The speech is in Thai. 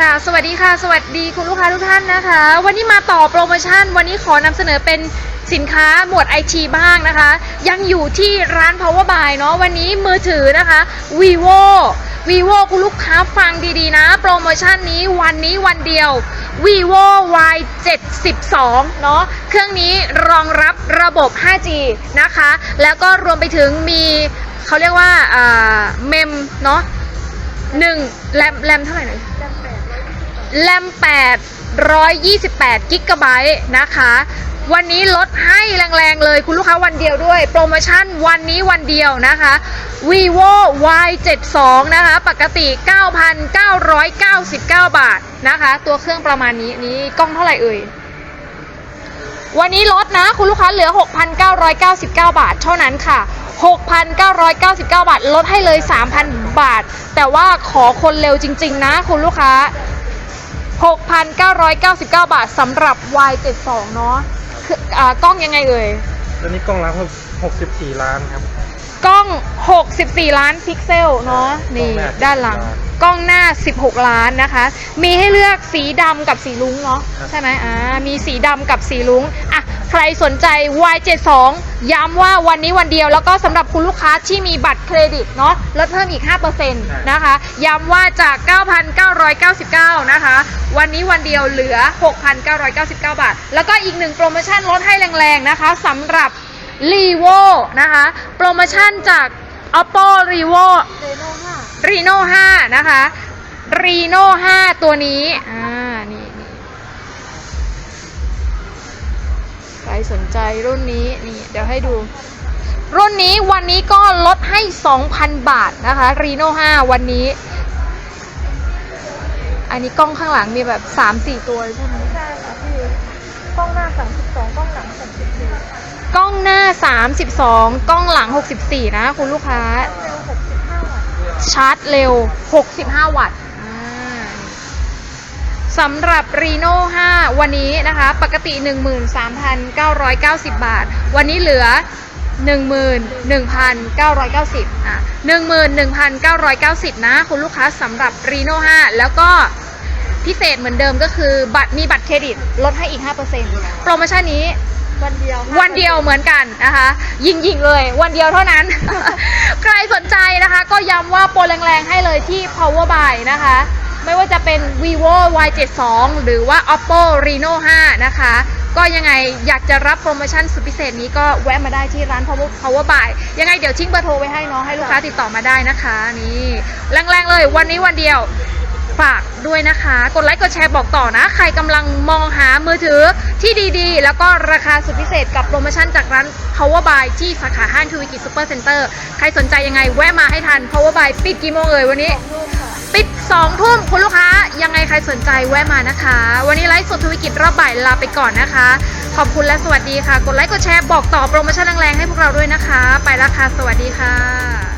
ค่ะ สวัสดีค่ะ สวัสดีคุณลูกค้าทุกท่านนะคะ วันนี้มาต่อโปรโมชั่น วันนี้ขอนำเสนอเป็นสินค้าหมวดไอทีบ้างนะคะ ยังอยู่ที่ร้าน Power Buy เนาะ วันนี้มือถือนะคะ vivo vivo คุณลูกค้าฟังดีๆนะ โปรโมชั่นนี้วันนี้วันเดียว vivo y 72เนาะ เครื่องนี้รองรับระบบ 5G นะคะ แล้วก็รวมไปถึงมีเขาเรียกว่าอ่าเมมเนาะหนึ่งแรมแรมเท่าไหร่น่ย แรม8 128กิกะไบต์นะคะ วันนี้ลดให้แรงๆเลยคุณลูกค้าวันเดียวด้วย โปรโมชั่นวันนี้วันเดียวนะคะ vivo y 72นะคะ ปกติ 9,999 บาทนะคะ ตัวเครื่องประมาณนี้นี้กล้องเท่าไหร่เอ่ยวันนี้ลดนะ คุณลูกค้าเหลือ 6,999 บาท เท่านั้นค่ะ 6,999 บาท ลดให้เลย 3,000 บาท แต่ว่าขอคนเร็วจริง ๆ นะ คุณลูกค้า 6,999 บาทสำหรับ Y72 เนาะคืออ่ากล้องยังไงเอ่ย ตัวนี้กล้องละ64 ล้านครับ กล้อง 64 ล้านพิกเซลเนาะนี่กล้องหน้าด้านหลัง 16กล้องหน้า 16 ล้านนะคะ มีให้เลือกสีดำกับสีลุ้งเนาะครับ ใช่ไหมอ่ามีสีดำกับสีลุ้งอะ ใครสนใจ Y72 ย้ำว่าวันนี้วันเดียว แล้วก็สำหรับคุณลูกค้าที่มีบัตรเครดิตเนาะลดเพิ่มอีก 5%นะคะ ย้ำว่าจาก 9,999 นะคะ วันนี้วันเดียวเหลือ 6,999 บาท แล้วก็อีกหนึ่งโปรโมชั่นลดให้แรงๆนะคะสำหรับ r e v o นะคะ โปรโมชั่นจาก oppo r e v o reno 5นะคะ reno 5 ตัวนี้อ่า สนใจรุ่นนี้นี่เดี๋ยวให้ดู รุ่นนี้วันนี้ก็ลดให้ 2,000 บาทนะคะ reno 5วันนี้ อันนี้กล้องข้างหลังมีแบบ 3-4 ตัวใช่ไหมใช่ค่ะพี่กล้องหน้า 32กล้องหลัง64กล้องหน้า 32 กล้องหลัง 64 นะคุณลูกค้าชาร์จเร็ว 65 วัตต์ สำหรับ Reno 5วันนี้นะคะ ปกติ 13,990 บาท วันนี้เหลือ 11,990อะ11,990 นะ คุณลูกค้าสำหรับ Reno 5แล้วก็พิเศษเหมือนเดิมก็คือบัตรมีบัตรเครดิตลดให้อีก 5%โปรโมชั่นนี้วันเดียววันเดียวเหมือนกันนะคะ ยิงยิงๆเลย วันเดียวเท่านั้น ใครสนใจนะคะ ก็ย้ำว่าโปรแรงๆให้เลยที่ Power Buy นะคะ ไม่ว่าจะเป็น vivo y72 หรือว่า oppo reno 5 นะคะ ก็ยังไงอยากจะรับโปรโมชั่นสุดพิเศษนี้ก็แวะมาได้ที่ร้าน Power Power Buy ยังไงเดี๋ยวทิ้งเบอร์โทรไว้ให้เนาะให้ลูกค้าติดต่อมาได้นะคะนี่แรงๆเลยวันนี้วันเดียวฝากด้วยนะคะ กดไลค์กดแชร์บอกต่อนะ ใครกำลังมองหามือถือที่ดีๆ แล้วก็ราคาสุดพิเศษกับโปรโมชั่นจากร้าน Power Buy ที่สาขาห้างทวีกิจซูเปอร์เซ็นเตอร์ ใครสนใจยังไงแวะมาให้ทัน Power Buy ปิดกี่โมงเอ่ยวันนี้ ปิด2ทุ่มคุณลูกค้า ยังไงใครสนใจแวะมานะคะ วันนี้ไลฟ์สดทวิกิจรอบบ่ายลาไปก่อนนะคะ ขอบคุณและสวัสดีค่ะ กดไลค์กดแชร์บอกต่อโปรโมชั่นแรงๆให้พวกเราด้วยนะคะ ไปละค่ะสวัสดีค่ะ